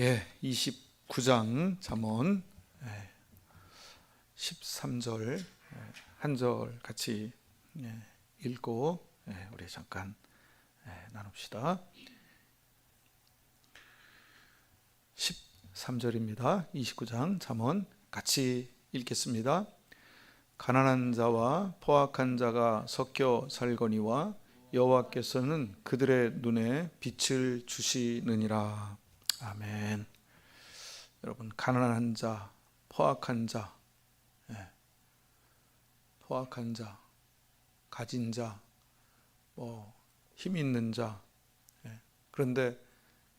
예, 29장 잠언 예, 13절 예, 한절 같이 예, 읽고 예, 우리 잠깐 예, 나눕시다. 13절입니다. 29장 잠언 같이 읽겠습니다. 가난한 자와 포악한 자가 섞여 살거니와 여호와께서는 그들의 눈에 빛을 주시느니라. 아멘. 여러분 가난한 자, 포악한 자, 예. 포악한 자, 가진 자, 뭐힘 있는 자. 예. 그런데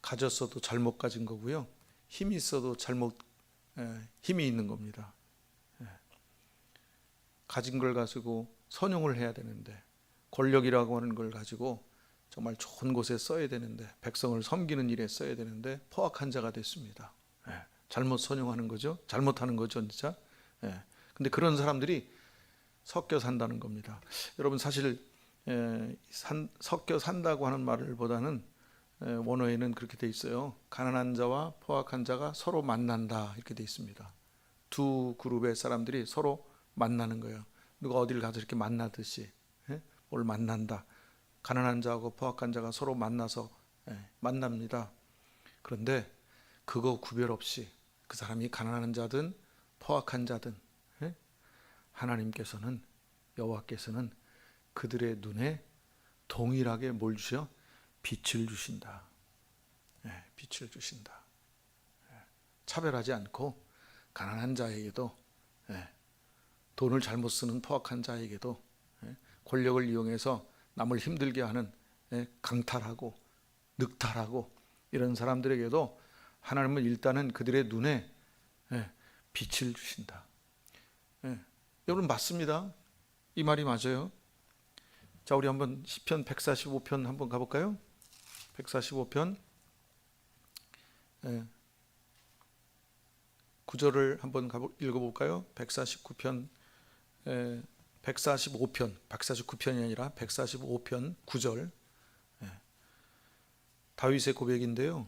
가졌어도 잘못 가진 거고요. 힘이 있어도 잘못 예, 힘이 있는 겁니다. 예. 가진 걸 가지고 선용을 해야 되는데 권력이라고 하는 걸 가지고 정말 좋은 곳에 써야 되는데 백성을 섬기는 일에 써야 되는데 포악한 자가 됐습니다. 예, 잘못 선용하는 거죠. 잘못하는 거죠, 진짜. 예, 근데 그런 사람들이 섞여 산다는 겁니다. 여러분 사실 예, 산, 섞여 산다고 하는 말을보다는 예, 원어에는 그렇게 돼 있어요. 가난한 자와 포악한 자가 서로 만난다 이렇게 돼 있습니다. 두 그룹의 사람들이 서로 만나는 거예요. 누가 어디를 가서 이렇게 만나듯이 예? 뭘 만난다. 가난한 자하고 포악한 자가 서로 만나서 예, 만납니다. 그런데 그거 구별 없이 그 사람이 가난한 자든 포악한 자든 예? 하나님께서는 여호와께서는 그들의 눈에 동일하게 뭘 주셔? 빛을 주신다. 예, 빛을 주신다. 예, 차별하지 않고 가난한 자에게도 예, 돈을 잘못 쓰는 포악한 자에게도 예, 권력을 이용해서 남을 힘들게 하는 예, 강탈하고 늑탈하고 이런 사람들에게도 하나님은 일단은 그들의 눈에 예, 빛을 주신다. 예, 여러분 맞습니다. 이 말이 맞아요. 자, 우리 한번 시편 145편 한번 가 볼까요? 145편 예. 9절을 한번 가보, 읽어 볼까요? 149편 예, 145편 149편이 아니라 145편 9절 예. 다윗의 고백인데요.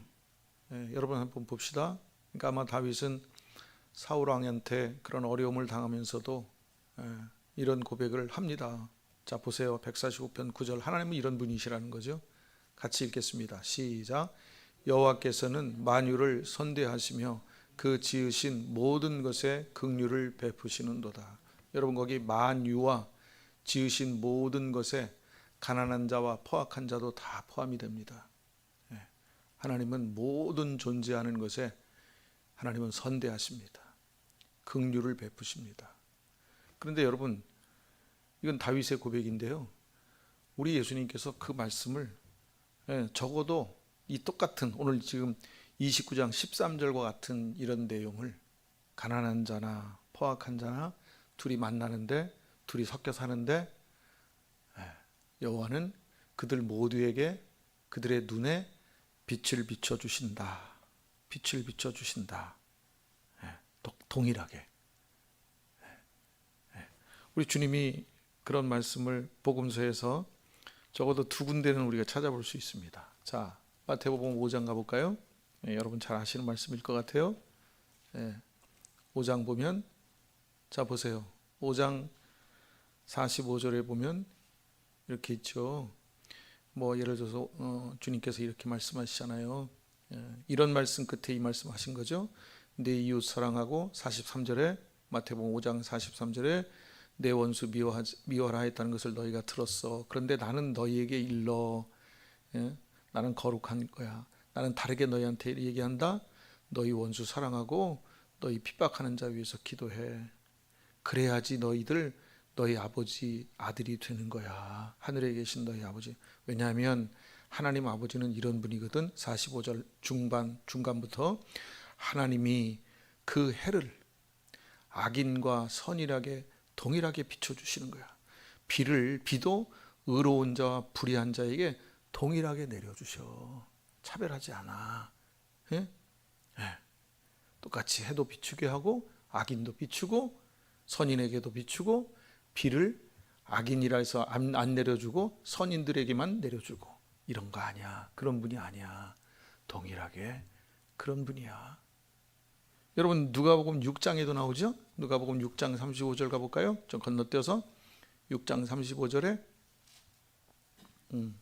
예, 여러분 한번 봅시다. 그러니까 아마 다윗은 사울 왕한테 그런 어려움을 당하면서도 예, 이런 고백을 합니다. 자 보세요. 145편 9절 하나님은 이런 분이시라는 거죠. 같이 읽겠습니다. 시작. 여호와께서는 만유를 선대하시며 그 지으신 모든 것에 긍휼을 베푸시는도다. 여러분 거기 만유와 지으신 모든 것에 가난한 자와 포악한 자도 다 포함이 됩니다. 예. 하나님은 모든 존재하는 것에 하나님은 선대하십니다. 긍휼을 베푸십니다. 그런데 여러분 이건 다윗의 고백인데요. 우리 예수님께서 그 말씀을 예, 적어도 이 똑같은 오늘 지금 29장 13절과 같은 이런 내용을 가난한 자나 포악한 자나 둘이 만나는데 둘이 섞여 사는데 예, 여호와는 그들 모두에게 그들의 눈에 빛을 비춰 주신다. 빛을 비춰 주신다. 예, 동일하게. 우리 주님이 그런 말씀을 복음서에서 적어도 두 군데는 우리가 찾아볼 수 있습니다. 자, 마태복음 5장 가볼까요? 예, 여러분 잘 아시는 말씀일 것 같아요. 예, 5장 보면 자 보세요. 5장 45절에 보면 이렇게 있죠. 뭐 예를 들어서 어, 주님께서 이렇게 말씀하시잖아요. 예, 이런 말씀 끝에 이 말씀하신 거죠. 내 이웃 사랑하고 43절에 마태복음 5장 43절에 내 원수 미워하, 미워라 했다는 것을 너희가 들었어. 그런데 나는 너희에게 일러. 예? 나는 거룩한 거야. 나는 다르게 너희한테 얘기한다. 너희 원수 사랑하고 너희 핍박하는 자 위해서 기도해. 그래야지 너희들 너희 아버지 아들이 되는 거야. 하늘에 계신 너희 아버지. 왜냐하면 하나님 아버지는 이런 분이거든. 45절 중반 중간부터 하나님이 그 해를 악인과 선이라게 동일하게 비춰 주시는 거야. 비를 비도 의로운 자와 불의한 자에게 동일하게 내려 주셔. 차별하지 않아. 예? 예. 똑같이 해도 비추게 하고 악인도 비추고 선인에게도 비추고 비를 악인이라 해서 안, 안 내려주고 선인들에게만 내려주고 이런 거 아니야. 그런 분이 아니야. 동일하게 그런 분이야. 여러분 누가복음 6장에도 나오죠? 누가복음 6장 35절 가 볼까요? 좀 건너뛰어서 6장 35절에 음.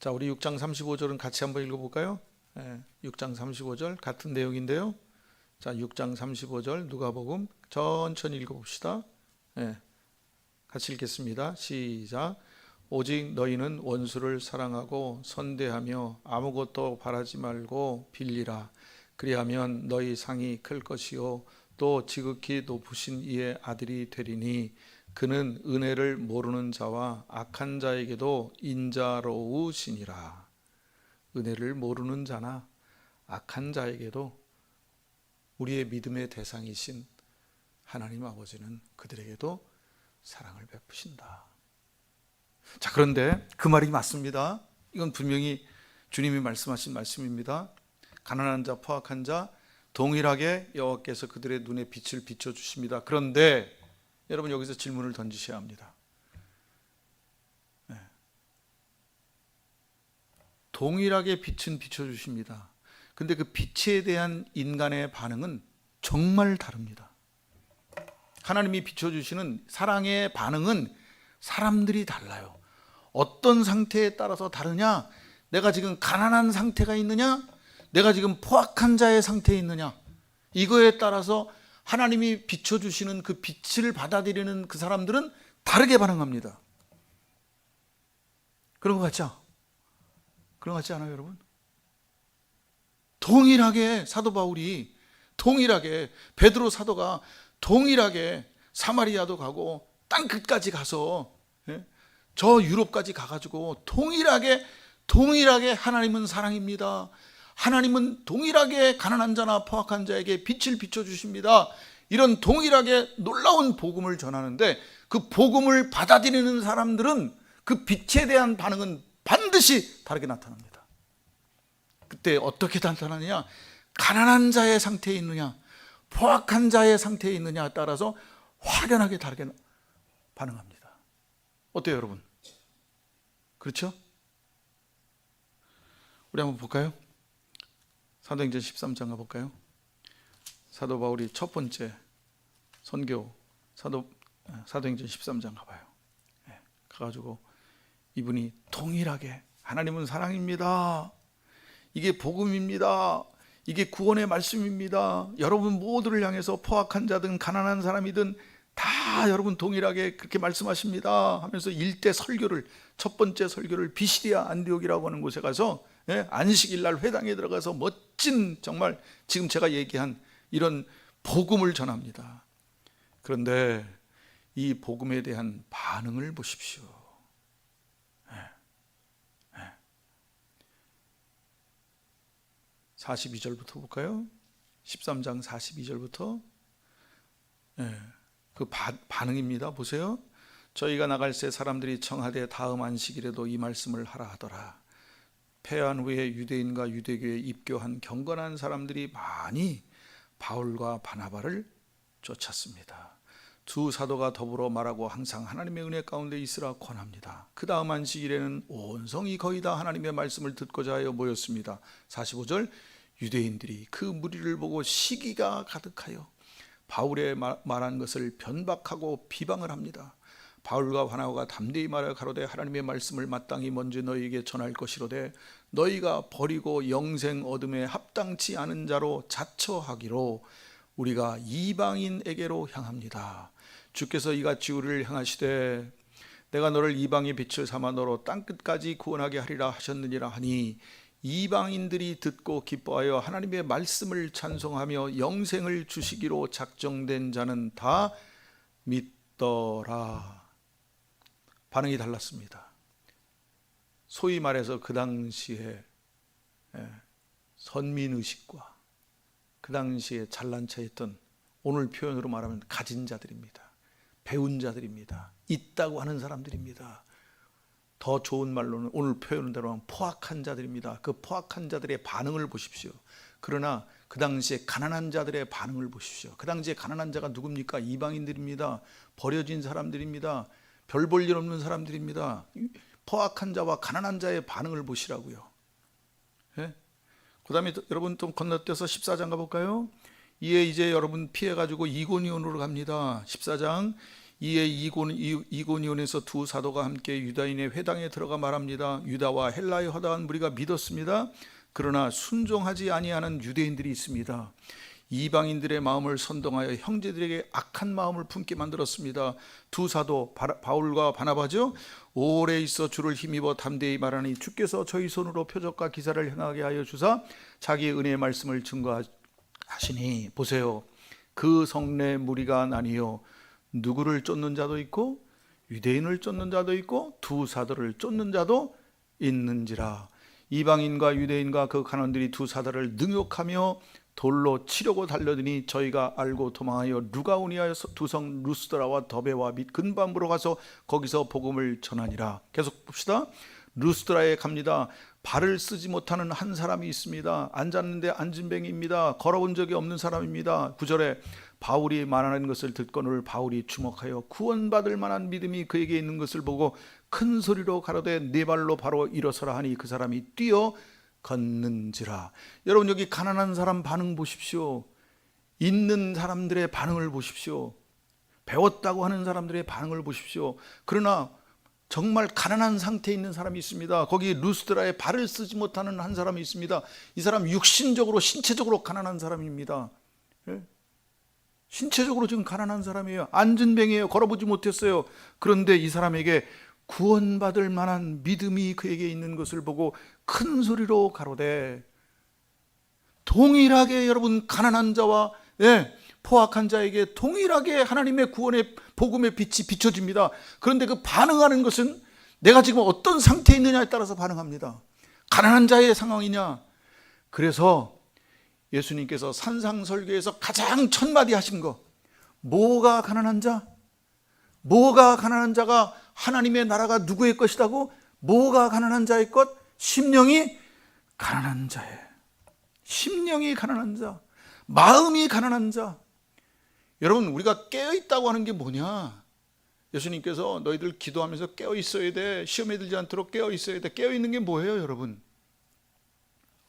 자 우리 6장 35절은 같이 한번 읽어 볼까요? 예, 6장 35절 같은 내용인데요. 자 6장 35절 누가복음 천천히 읽어봅시다. 예, 같이 읽겠습니다. 시작. 오직 너희는 원수를 사랑하고 선대하며 아무것도 바라지 말고 빌리라. 그리하면 너희 상이 클 것이요 또 지극히 높으신 이의 아들이 되리니 그는 은혜를 모르는 자와 악한 자에게도 인자로우시니라. 은혜를 모르는 자나 악한 자에게도 우리의 믿음의 대상이신 하나님 아버지는 그들에게도 사랑을 베푸신다. 자, 그런데 그 말이 맞습니다. 이건 분명히 주님이 말씀하신 말씀입니다. 가난한 자, 포악한 자 동일하게 여호와께서 그들의 눈에 빛을 비춰 주십니다. 그런데 여러분 여기서 질문을 던지셔야 합니다. 네. 동일하게 빛은 비춰 주십니다. 근데 그 빛에 대한 인간의 반응은 정말 다릅니다. 하나님이 비춰 주시는 사랑의 반응은 사람들이 달라요. 어떤 상태에 따라서 다르냐? 내가 지금 가난한 상태가 있느냐? 내가 지금 포악한 자의 상태에 있느냐? 이거에 따라서 하나님이 비춰주시는 그 빛을 받아들이는 그 사람들은 다르게 반응합니다. 그런 것 같죠? 그런 것 같지 않아요, 여러분? 동일하게 사도 바울이 동일하게 베드로 사도가 동일하게 사마리아도 가고 땅 끝까지 가서 예? 저 유럽까지 가가지고 동일하게 동일하게 하나님은 사랑입니다. 하나님은 동일하게 가난한 자나 포악한 자에게 빛을 비춰 주십니다. 이런 동일하게 놀라운 복음을 전하는데 그 복음을 받아들이는 사람들은 그 빛에 대한 반응은 반드시 다르게 나타납니다. 그때 어떻게 나타나느냐? 가난한 자의 상태에 있느냐, 포악한 자의 상태에 있느냐에 따라서 확연하게 다르게 반응합니다. 어때요, 여러분? 그렇죠? 우리 한번 볼까요? 사도행전 13장 가볼까요? 사도 바울이 첫 번째 선교 사도 사도행전 13장 가봐요. 예, 가가지고 이분이 동일하게 하나님은 사랑입니다. 이게 복음입니다. 이게 구원의 말씀입니다. 여러분 모두를 향해서 포악한 자든 가난한 사람이든 다 여러분 동일하게 그렇게 말씀하십니다. 하면서 일대 설교를 첫 번째 설교를 비시리아 안디옥이라고 하는 곳에 가서 예, 안식일 날 회당에 들어가서 멋진 정말 지금 제가 얘기한 이런 복음을 전합니다. 그런데 이 복음에 대한 반응을 보십시오. 예, 예. 42절부터 볼까요? 13장 42절부터 예, 그 바, 반응입니다. 보세요. 저희가 나갈 새 사람들이 청하되 다음 안식일에도 이 말씀을 하라 하더라. 폐한 후에 유대인과 유대교에 입교한 경건한 사람들이 많이 바울과 바나바를 쫓았습니다. 두 사도가 더불어 말하고 항상 하나님의 은혜 가운데 있으라 권합니다. 그 다음 안식일에는 온 성이 거의 다 하나님의 말씀을 듣고자 하여 모였습니다. 45절 유대인들이 그 무리를 보고 시기가 가득하여 바울의 말한 것을 변박하고 비방을 합니다. 바울과 바나바가 담대히 말하여 가로되 하나님의 말씀을 마땅히 먼저 너희에게 전할 것이로되 너희가 버리고 영생 얻음에 합당치 않은 자로 자처하기로 우리가 이방인에게로 향합니다. 주께서 이같이 우리를 향하시되 내가 너를 이방의 빛을 삼아 너로 땅 끝까지 구원하게 하리라 하셨느니라 하니 이방인들이 듣고 기뻐하여 하나님의 말씀을 찬송하며 영생을 주시기로 작정된 자는 다 믿더라. 반응이 달랐습니다. 소위 말해서 그 당시에 예, 선민 의식과 그 당시에 잘난 체 했던 오늘 표현으로 말하면 가진 자들입니다. 배운 자들입니다. 있다고 하는 사람들입니다. 더 좋은 말로는 오늘 표현대로 포악한 자들입니다. 그 포악한 자들의 반응을 보십시오. 그러나 그 당시에 가난한 자들의 반응을 보십시오. 그 당시에 가난한 자가 누굽니까? 이방인들입니다. 버려진 사람들입니다. 별 볼 일 없는 사람들입니다. 포악한 자와 가난한 자의 반응을 보시라고요. 예? 그 다음에 또 여러분 좀 건너뛰어서 14장 가볼까요? 이에 이제 여러분 피해가지고 이고니온으로 갑니다. 14장 이에 이고, 이- 이고니온에서 두 사도가 함께 유다인의 회당에 들어가 말합니다. 유다와 헬라의 허다한 무리가 믿었습니다. 그러나 순종하지 아니하는 유대인들이 있습니다. 이방인들의 마음을 선동하여 형제들에게 악한 마음을 품게 만들었습니다. 두 사도 바- 바울과 바나바죠. 오래 있어 주를 힘입어 담대히 말하니 주께서 저희 손으로 표적과 기사를 행하게 하여 주사 자기의 은혜의 말씀을 증거하시니 보세요. 그 성내 무리가 나뉘어 누구를 쫓는 자도 있고 유대인을 쫓는 자도 있고 두 사도를 쫓는 자도 있는지라. 이방인과 유대인과 그 간원들이 두 사도를 능욕하며 돌로 치려고 달려드니 저희가 알고 도망하여 루가오니아에서 두성 루스드라와 더베와 및 근반부로 가서 거기서 복음을 전하니라. 계속 봅시다. 루스드라에 갑니다. 발을 쓰지 못하는 한 사람이 있습니다. 앉았는데 앉은 뱅입니다. 걸어본 적이 없는 사람입니다. 구절에 바울이 말하는 것을 듣고는 바울이 주목하여 구원받을 만한 믿음이 그에게 있는 것을 보고 큰 소리로 가로되 네 발로 바로 일어서라 하니 그 사람이 뛰어 걷는지라. 여러분 여기 가난한 사람 반응 보십시오. 있는 사람들의 반응을 보십시오. 배웠다고 하는 사람들의 반응을 보십시오. 그러나 정말 가난한 상태에 있는 사람이 있습니다. 거기 루스드라에 발을 쓰지 못하는 한 사람이 있습니다. 이 사람 육신적으로 신체적으로 가난한 사람입니다. 예? 신체적으로 지금 가난한 사람이에요. 앉은 병이에요. 걸어보지 못했어요. 그런데 이 사람에게 구원받을 만한 믿음이 그에게 있는 것을 보고 큰 소리로 가로되 동일하게 여러분 가난한 자와 예, 포악한 자에게 동일하게 하나님의 구원의 복음의 빛이 비춰집니다. 그런데 그 반응하는 것은 내가 지금 어떤 상태에 있느냐에 따라서 반응합니다. 가난한 자의 상황이냐. 그래서 예수님께서 산상설교에서 가장 첫 마디 하신 거 뭐가 가난한 자? 뭐가 가난한 자가 하나님의 나라가 누구의 것이라고? 뭐가 가난한 자의 것? 심령이 가난한 자의 심령이 가난한 자, 마음이 가난한 자. 여러분 우리가 깨어 있다고 하는 게 뭐냐? 예수님께서 너희들 기도하면서 깨어 있어야 돼. 시험에 들지 않도록 깨어 있어야 돼. 깨어 있는 게 뭐예요, 여러분?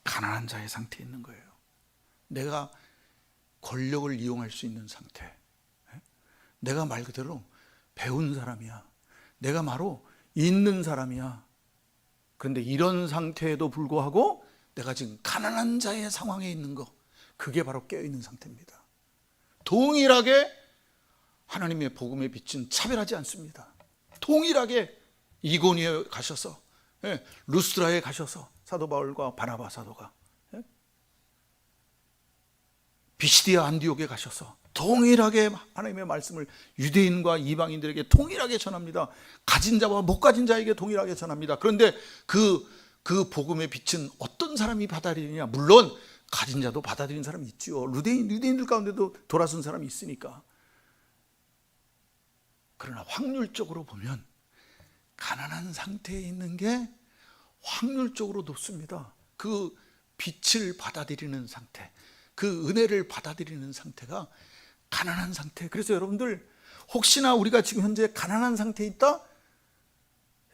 가난한 자의 상태에 있는 거예요. 내가 권력을 이용할 수 있는 상태. 예? 내가 말 그대로 배운 사람이야. 내가 바로 있는 사람이야. 그런데 이런 상태에도 불구하고 내가 지금 가난한 자의 상황에 있는 거. 그게 바로 깨어있는 상태입니다. 동일하게 하나님의 복음의 빛은 차별하지 않습니다. 동일하게 이고니에 가셔서 예, 루스드라에 가셔서 사도 바울과 바나바 사도가 예? 비시디아 안디옥에 가셔서 동일하게 하나님의 말씀을 유대인과 이방인들에게 동일하게 전합니다. 가진 자와 못 가진 자에게 동일하게 전합니다. 그런데 그, 그 복음의 빛은 어떤 사람이 받아들이냐? 물론 가진 자도 받아들이는 사람이 있죠. 유대인, 유대인들 가운데도 돌아선 사람이 있으니까. 그러나 확률적으로 보면 가난한 상태에 있는 게 확률적으로 높습니다. 그 빛을 받아들이는 상태, 그 은혜를 받아들이는 상태가 가난한 상태. 그래서 여러분들 혹시나 우리가 지금 현재 가난한 상태에 있다?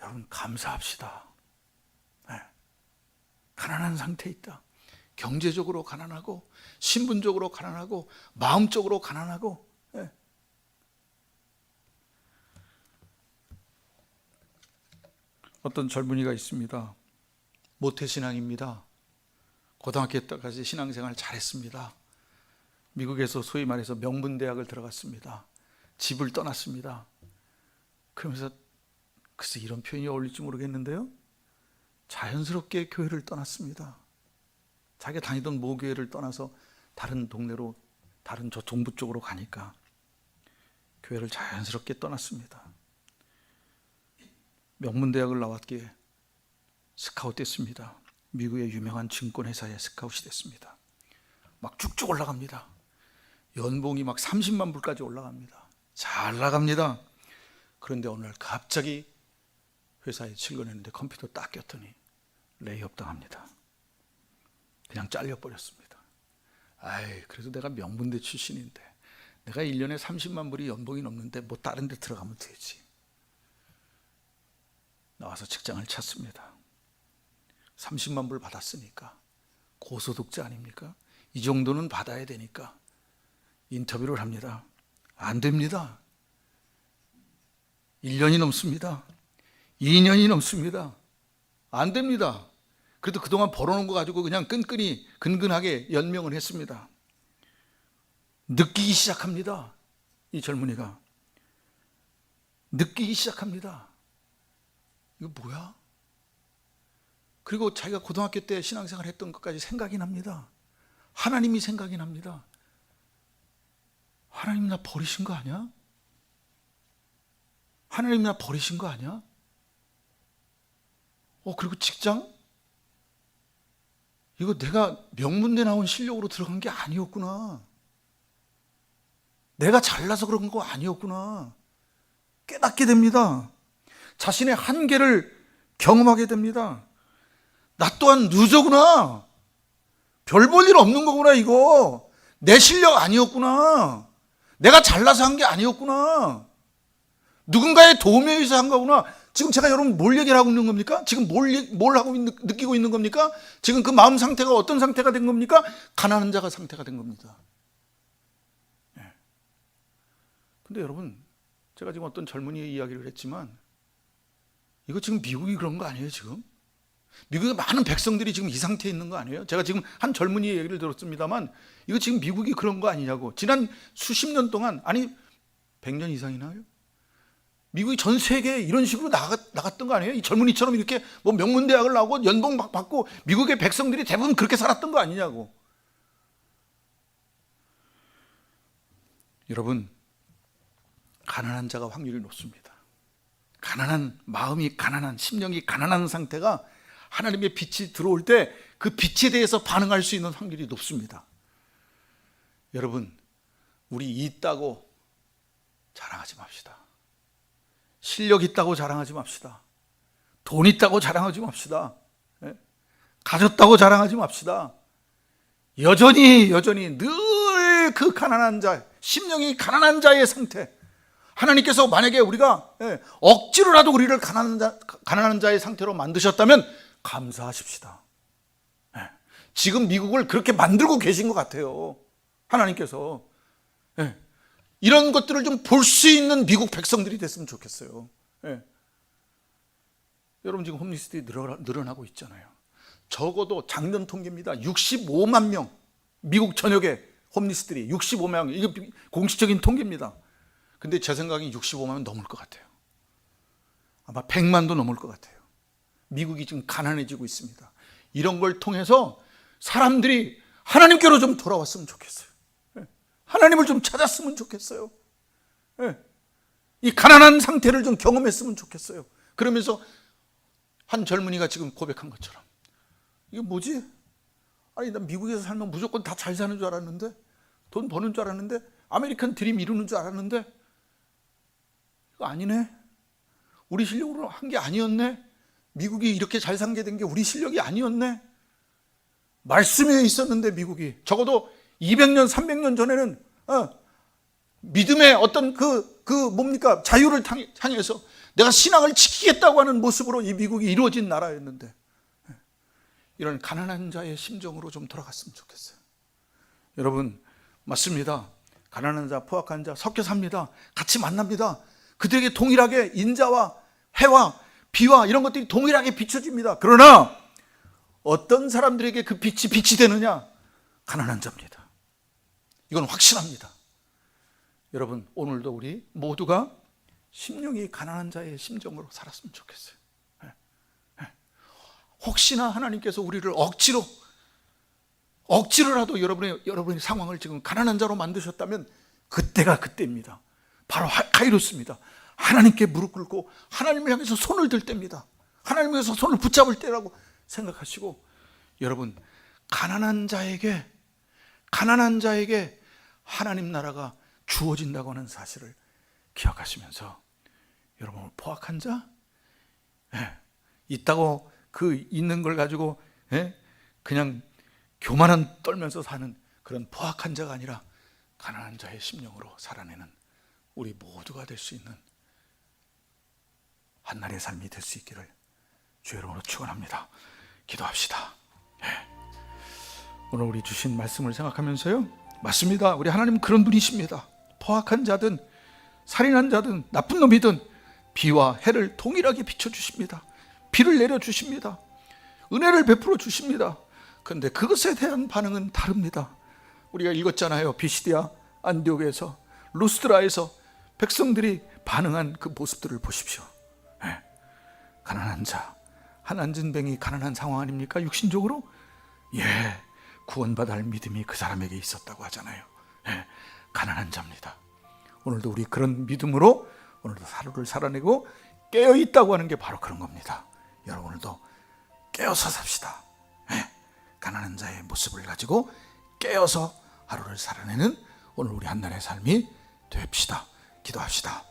여러분 감사합시다. 네. 가난한 상태에 있다. 경제적으로 가난하고 신분적으로 가난하고 마음적으로 가난하고 네. 어떤 젊은이가 있습니다. 모태신앙입니다. 고등학교 때까지 신앙생활 잘했습니다. 미국에서 소위 말해서 명문대학을 들어갔습니다. 집을 떠났습니다. 그러면서 글쎄 이런 표현이 어울릴지 모르겠는데요. 자연스럽게 교회를 떠났습니다. 자기가 다니던 모교회를 떠나서 다른 동네로 다른 저 동부 쪽으로 가니까 교회를 자연스럽게 떠났습니다. 명문대학을 나왔기에 스카웃 됐습니다. 미국의 유명한 증권회사에 스카웃이 됐습니다. 막 쭉쭉 올라갑니다. 연봉이 막 30만 불까지 올라갑니다. 잘 나갑니다. 그런데 날 갑자기 회사에 출근했는데 컴퓨터 딱 꼈더니 레이업 당합니다. 그냥 잘려버렸습니다. 아이, 그래도 내가 명문대 출신인데 내가 1년에 30만 불이 연봉이 넘는데 뭐 다른 데 들어가면 되지. 나와서 직장을 찾습니다. 30만 불 받았으니까 고소득자 아닙니까? 이 정도는 받아야 되니까 인터뷰를 합니다. 안 됩니다. 1년이 넘습니다. 2년이 넘습니다. 안 됩니다. 그래도 그동안 벌어놓은 거 가지고 그냥 끈끈이 근근하게 연명을 했습니다. 느끼기 시작합니다. 이 젊은이가. 느끼기 시작합니다. 이거 뭐야? 그리고 자기가 고등학교 때 신앙생활 했던 것까지 생각이 납니다. 하나님이 생각이 납니다. 하나님 나 버리신 거 아니야? 하나님 나 버리신 거 아니야? 어, 그리고 직장? 이거 내가 명문대 나온 실력으로 들어간 게 아니었구나. 내가 잘나서 그런 거 아니었구나. 깨닫게 됩니다. 자신의 한계를 경험하게 됩니다. 나 또한 누저구나. 별 볼 일 없는 거구나, 이거. 내 실력 아니었구나. 내가 잘나서 한 게 아니었구나. 누군가의 도움에 의해서 한 거구나. 지금 제가 여러분 뭘 얘기를 하고 있는 겁니까? 지금 뭘, 얘- 뭘 하고 느끼고 있는 겁니까? 지금 그 마음 상태가 어떤 상태가 된 겁니까? 가난한 자가 상태가 된 겁니다. 예. 근데 여러분, 제가 지금 어떤 젊은이의 이야기를 했지만, 이거 지금 미국이 그런 거 아니에요, 지금? 미국의 많은 백성들이 지금 이 상태에 있는 거 아니에요? 제가 지금 한 젊은이의 얘기를 들었습니다만, 이거 지금 미국이 그런 거 아니냐고. 지난 수십 년 동안, 아니, 100년 이상이나요? 미국이 전 세계에 이런 식으로 나갔, 나갔던 거 아니에요? 이 젊은이처럼 이렇게 뭐 명문대학을 나오고 연봉 막 받고 미국의 백성들이 대부분 그렇게 살았던 거 아니냐고. 여러분, 가난한 자가 확률이 높습니다. 가난한 마음이 가난한 심령이 가난한 상태가 하나님의 빛이 들어올 때 그 빛에 대해서 반응할 수 있는 확률이 높습니다. 여러분, 우리 있다고 자랑하지 맙시다. 실력 있다고 자랑하지 맙시다. 돈 있다고 자랑하지 맙시다. 예? 가졌다고 자랑하지 맙시다. 여전히 여전히 늘 그 가난한 자, 심령이 가난한 자의 상태. 하나님께서 만약에 우리가 예, 억지로라도 우리를 가난한 자, 가난한 자의 상태로 만드셨다면 감사하십시다. 예, 지금 미국을 그렇게 만들고 계신 것 같아요. 하나님께서. 예, 이런 것들을 좀 볼 수 있는 미국 백성들이 됐으면 좋겠어요. 예. 여러분 지금 홈리스들이 늘어, 늘어나고 있잖아요. 적어도 작년 통계입니다. 65만 명 미국 전역에 홈리스들이 65만 명 이게 공식적인 통계입니다. 근데 제 생각엔 65만 넘을 것 같아요. 아마 100만도 넘을 것 같아요. 미국이 지금 가난해지고 있습니다. 이런 걸 통해서 사람들이 하나님께로 좀 돌아왔으면 좋겠어요. 예. 하나님을 좀 찾았으면 좋겠어요. 예. 이 가난한 상태를 좀 경험했으면 좋겠어요. 그러면서 한 젊은이가 지금 고백한 것처럼 이게 뭐지? 아니 난 미국에서 살면 무조건 다 잘 사는 줄 알았는데 돈 버는 줄 알았는데 아메리칸 드림 이루는 줄 알았는데 이거 아니네. 우리 실력으로 한 게 아니었네. 미국이 이렇게 잘산게된게 우리 실력이 아니었네. 말씀에 있었는데 미국이 적어도 200년, 300년 전에는 어, 믿음의 어떤 그, 그 뭡니까 자유를 향- 향해서 내가 신앙을 지키겠다고 하는 모습으로 이 미국이 이루어진 나라였는데 예. 이런 가난한 자의 심정으로 좀 돌아갔으면 좋겠어요. 여러분 맞습니다. 가난한 자, 포악한 자 섞여 삽니다. 같이 만납니다. 그들에게 동일하게 인자와 해와 비와 이런 것들이 동일하게 비춰집니다. 그러나 어떤 사람들에게 그 빛이 빛이 되느냐? 가난한 자입니다. 이건 확실합니다. 여러분, 오늘도 우리 모두가 심령이 가난한 자의 심정으로 살았으면 좋겠어요. 예, 예. 혹시나 하나님께서 우리를 억지로 억지로라도 여러분의 여러분의 상황을 지금 가난한 자로 만드셨다면 그때가 그때입니다. 바로 하- 카이로스입니다. 하나님께 무릎 꿇고 하나님을 향해서 손을 들 때입니다. 하나님을 향해서 손을 붙잡을 때라고 생각하시고 여러분 가난한 자에게 가난한 자에게 하나님 나라가 주어진다고 하는 사실을 기억하시면서 여러분 포악한 자 예, 있다고 그 있는 걸 가지고 예, 그냥 교만한 떨면서 사는 그런 포악한 자가 아니라 가난한 자의 심령으로 살아내는 우리 모두가 될 수 있는 한날의 삶이 될 수 있기를 주의 이름으로 축원합니다. 기도합시다. 예. 오늘 우리 주신 말씀을 생각하면서요. 맞습니다. 우리 하나님은 그런 분이십니다. 포악한 자든 살인한 자든 나쁜 놈이든 비와 해를 동일하게 비춰 주십니다. 비를 내려 주십니다. 은혜를 베풀어 주십니다. 그런데 그것에 대한 반응은 다릅니다. 우리가 읽었잖아요. 비시디아 안디옥에서 루스드라에서 백성들이 반응한 그 모습들을 보십시오. 예. 가난한 자, 한 안진 뱅이 가난한 상황 아닙니까? 육신적으로? 예, 구원받아 할 믿음이 그 사람에게 있었다고 하잖아요. 예, 가난한 자입니다. 오늘도 우리 그런 믿음으로 오늘도 하루를 살아내고 깨어 있다고 하는 게 바로 그런 겁니다. 여러분 오늘도 깨어서 삽시다. 예, 가난한 자의 모습을 가지고 깨어서 하루를 살아내는 오늘 우리 한날의 삶이 됩시다. 기도합시다.